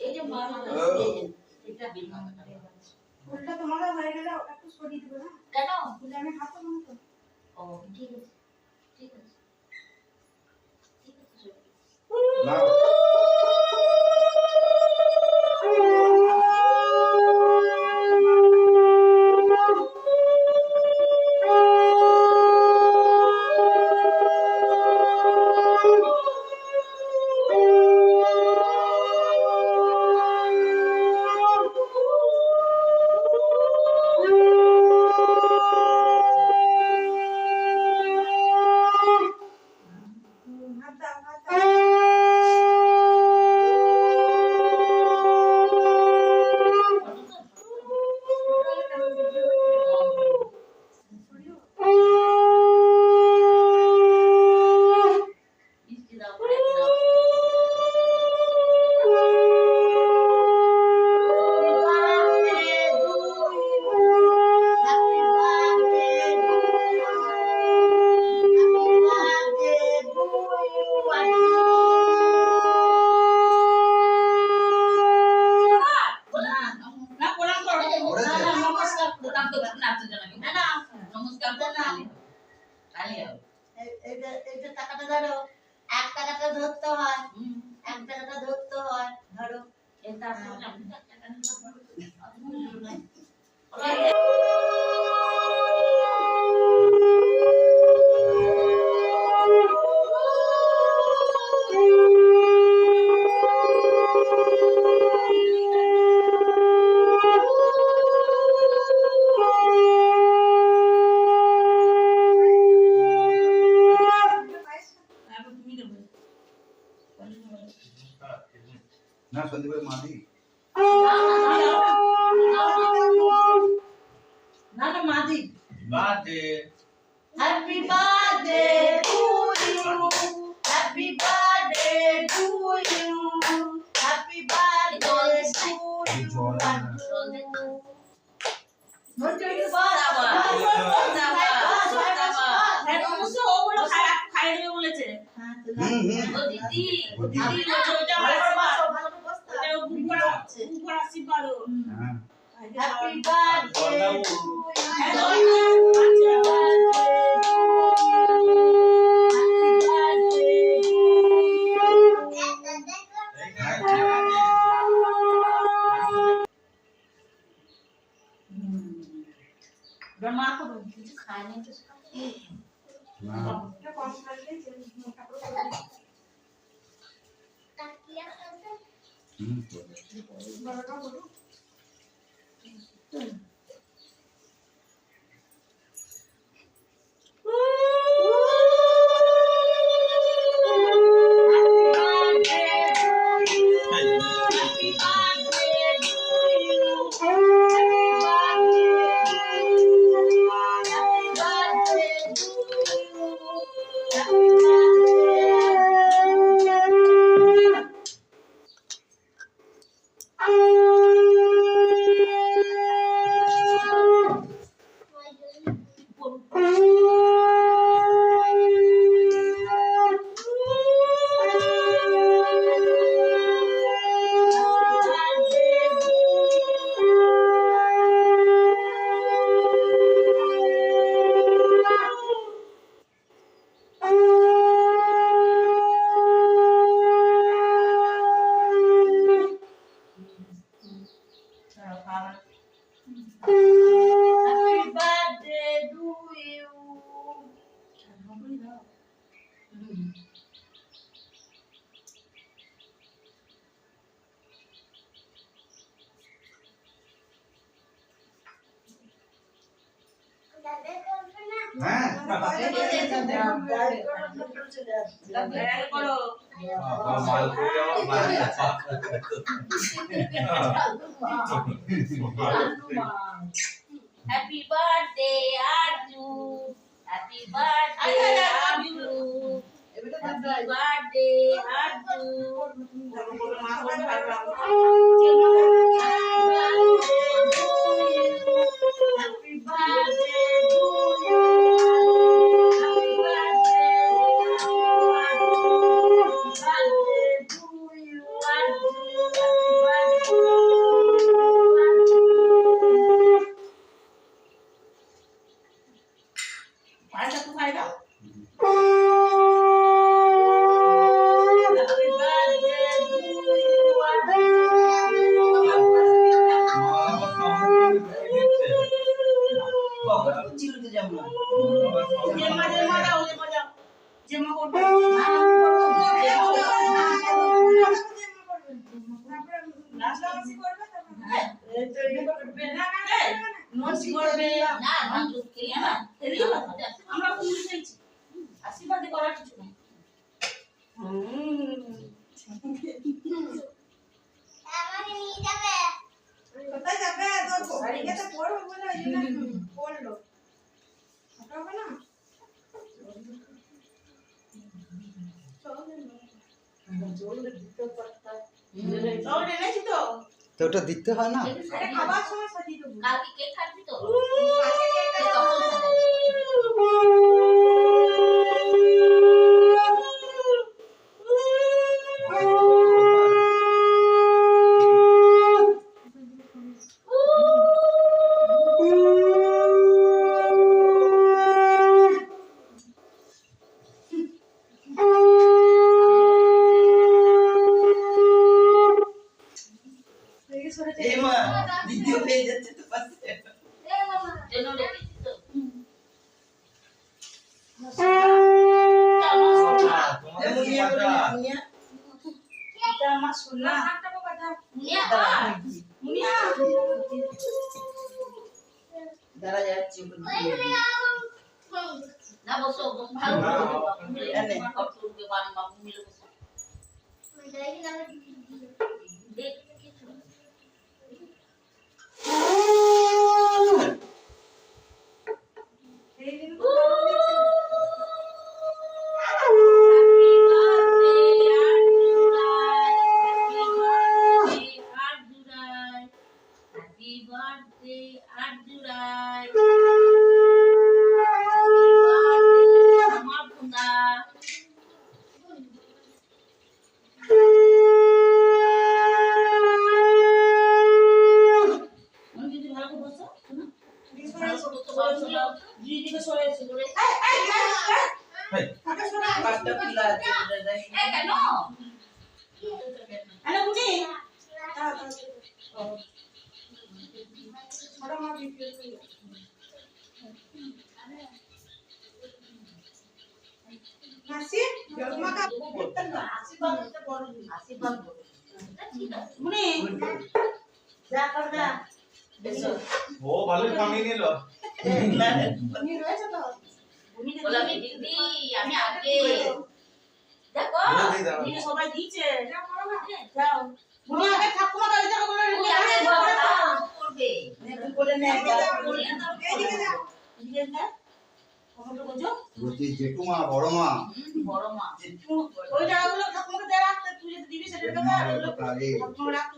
এই যে মা এটা ফুলটা তোমারও হয়ে গেলে একটু সরিয়ে দেবে না কেন ফুলে আমি হাতে মনে তো ও ঠিক আছে ঠিক আছে ঠিক আছে না তো নাচতে জানাবি না না নমস্কার করে না খালি। এইটা এইটা টাকাটা ধরো এক টাকাটা ধরতে হয় এক টাকাটা ধরতে হয় ধরো এটা আসলে হ্যাপি বার্থডে টু হ্যাঁ। ইউ ওই মা করো কিছু খায় নাই তো 嗯。happy birthday Arzoo happy birthday Arzoo happy birthday Arzoo তো ওটা দিতে হয় না? ఏమా విద్య Benim nasib jangan makan. nasib nasi bang, itu baru nasi dah. Oh, balik kami ini loh. Ini rasa tuh. Bola mi dindi, আমি আগে দেখো, সবাই দিচ্ছে যাও জেঠুমা বড় মা বড় মা ওই টাকাগুলো ঠাকুমাকে দেয়া রাখতে তুই যদি দিবি সেটা ঠাকুমাকে রাখতে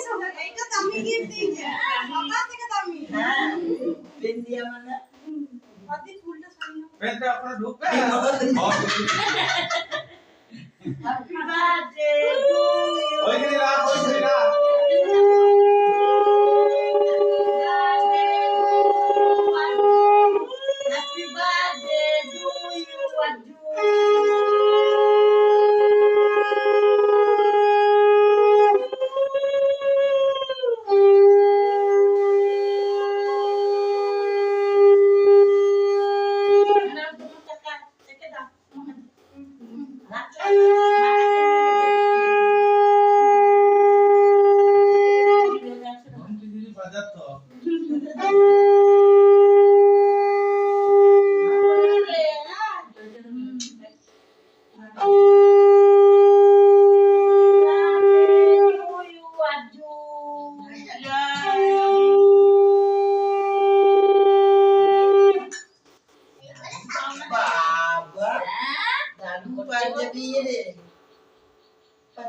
ඒක තමයි ගෙම්ටින් මමත් එක තමයි වෙන්දියා මන අදින් උල්ට සන්න වෙන්ද අපර දුක Happy birthday to you. ඔය කියලා කොයි කියලා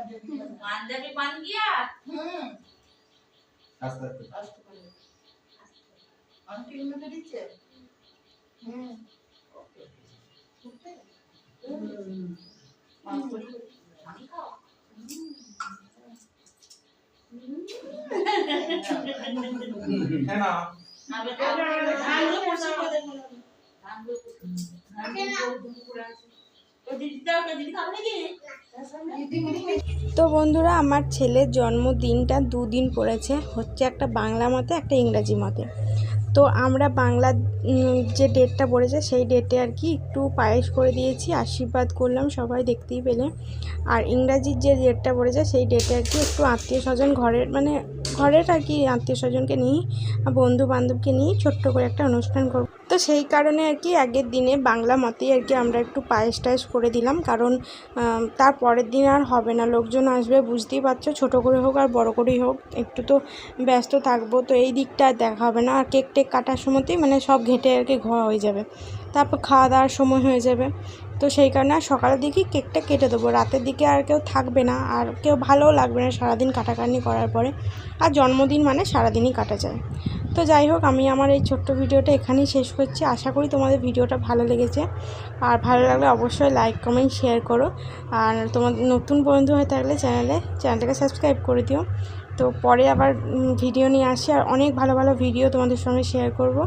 পাঞ্জাবি পাঞ্জাবি পান গিয়া হুম আস্তে আস্তে আস্তে করে আন্টি মতো দিচ্ছে হুম ওকে হুম মাংস আমি খাও হ্যাঁ না আমি ধানগুলো পরিষ্কার করে দেবো। তো দিদিটাও তো দিদি খাবে নাকি? তো বন্ধুরা, আমার ছেলের জন্মদিনটা দুদিন পড়েছে। হচ্ছে একটা বাংলা মতে, একটা ইংরাজি মতে। তো আমরা বাংলা যে ডেটটা পড়েছে, সেই ডেটে আর কি একটু পায়েস করে দিয়েছি, আশীর্বাদ করলাম, সবাই দেখতেই পেলে। আর ইংরাজির যে ডেটটা পড়েছে, সেই ডেটে আর কি একটু আত্মীয় স্বজন ঘরের মানে ঘরের আর কি আত্মীয় স্বজনকে নিয়ে বন্ধু বান্ধবকে নিয়ে ছোট্ট করে একটা অনুষ্ঠান করব। তো সেই কারণে আর কি আগের দিনে বাংলা মতেই আর কি আমরা একটু পায়েস টায়েস করে দিলাম। কারণ তার পরের দিন আর হবে না। লোকজন আসবে, বুঝতেই পারছ, ছোটো করে হোক আর বড় করেই হোক। একটু তো ব্যস্ত থাকব, তো এই দিকটা দেখা হবে না। আর কেক টেক কাটার সময়তেই মানে সব ঘেটে আর কি ঘোরা হয়ে যাবে। তারপর খাওয়া দাওয়ার সময় হয়ে যাবে। তো সেই কারণে সকালের দিকেই কেকটা কেটে দেবো। রাতের দিকে আর কেউ থাকবে না, আর কেউ ভালোও লাগবে না সারাদিন কাটাকাটি করার পরে। আর জন্মদিন মানে সারাদিনই কাটা যায়। তো যাই হোক, আমি আমার এই ছোট্ট ভিডিওটা এখানেই শেষ করছি। আশা করি তোমাদের ভিডিওটা ভালো লেগেছে। আর ভালো লাগলে অবশ্যই লাইক কমেন্ট শেয়ার করো। আর তোমার নতুন বন্ধু হয়ে থাকলে চ্যানেলে চ্যানেলটাকে সাবস্ক্রাইব করে দিও। তো পরে আবার ভিডিও নিয়ে আসি আর অনেক ভালো ভালো ভিডিও তোমাদের সঙ্গে শেয়ার করব।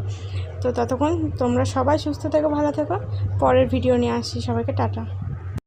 তো ততক্ষণ তোমরা সবাই সুস্থ থেকো, ভালো থেকো। পরের ভিডিও নিয়ে আসি। সবাইকে টাটা।